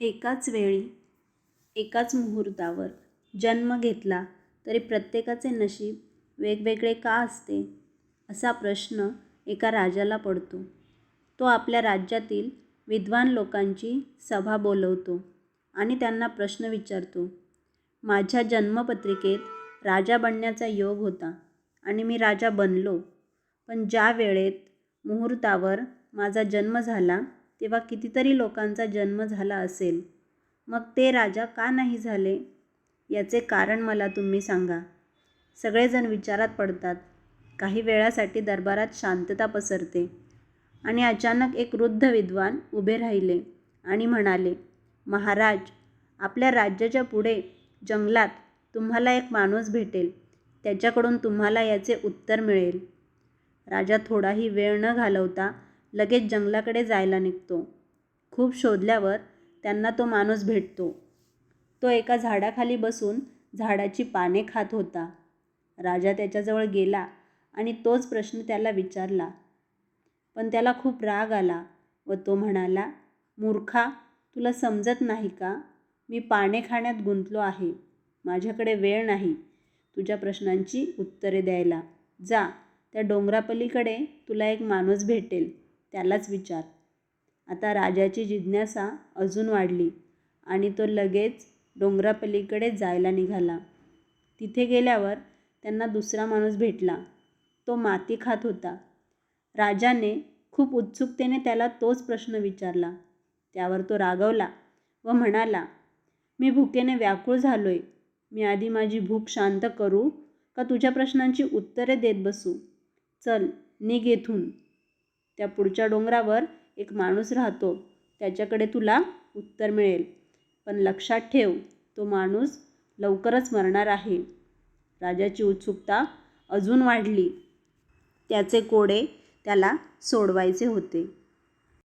एकाच वेळी एकाच मुहूर्तावर जन्म घेतला तरी प्रत्येकाचे नशीब वेगवेगळे का असते असा प्रश्न एका राजाला पडतो. तो आपल्या राज्यातील विद्वान लोकांची सभा बोलवतो आणि त्यांना प्रश्न विचारतो माझ्या जन्मपत्रिकेत राजा बनण्याचा योग होता आणि मी राजा बनलो पण ज्या वेळेत मुहूर्तावर माझा जन्म झाला तेव्हा कितीतरी लोकांचा जन्म झाला असेल. मग ते राजा का नाही झाले? याचे कारण मला तुम्ही सांगा. सगळेजण विचारात पडतात. काही वेळासाठी दरबारात शांतता पसरते. आणि अचानक एक वृद्ध विद्वान उभे राहिले आणि म्हणाले महाराज आपल्या राज्याच्या पुढे जंगलात तुम्हाला एक माणूस भेटेल. त्याच्याकडून तुम्हाला याचे उत्तर मिळेल. राजा थोडाही वेळ न घालवता लगेच जंगलाकडे जायला निघतो. खूप शोधल्यावर त्यांना तो माणूस भेटतो. तो एका झाडाखाली बसून झाडाची पाने खात होता. राजा त्याच्याजवळ गेला आणि तोच प्रश्न त्याला विचारला. पण त्याला खूप राग आला व तो म्हणाला मूर्खा तुला समजत नाही का? मी पाने खाण्यात गुंतलो आहे. माझ्याकडे वेळ नाही. तुझ्या प्रश्नांची उत्तरे द्यायला. जा त्या डोंगरापलीकडे तुला एक माणूस भेटेल. त्यालाच विचार. आता राजाची जिज्ञासा अजून वाढली आणि तो लगेच डोंगरापलीकडे जायला निघाला. तिथे गेल्यावर त्यांना दुसरा माणूस भेटला. तो माती खात होता. राजाने खूप उत्सुकतेने त्याला तोच प्रश्न विचारला. त्यावर तो रागवला व म्हणाला मी भुकेने व्याकुळ झालोय. मी आधी माझी भूक शांत करू का तुझ्या प्रश्नांची उत्तरे देत बसू? चल निघ येथून. त्या पुढच्या डोंगरावर एक माणूस राहतो. त्याच्याकडे तुला उत्तर मिळेल. पण लक्षात ठेव तो माणूस लवकरच मरणार आहे. राजाची उत्सुकता अजून वाढली. त्याचे कोडे त्याला सोडवायचे होते.